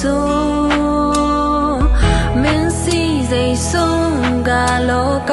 ဆိုမင်းစီစိတ်ဆုံးကလောက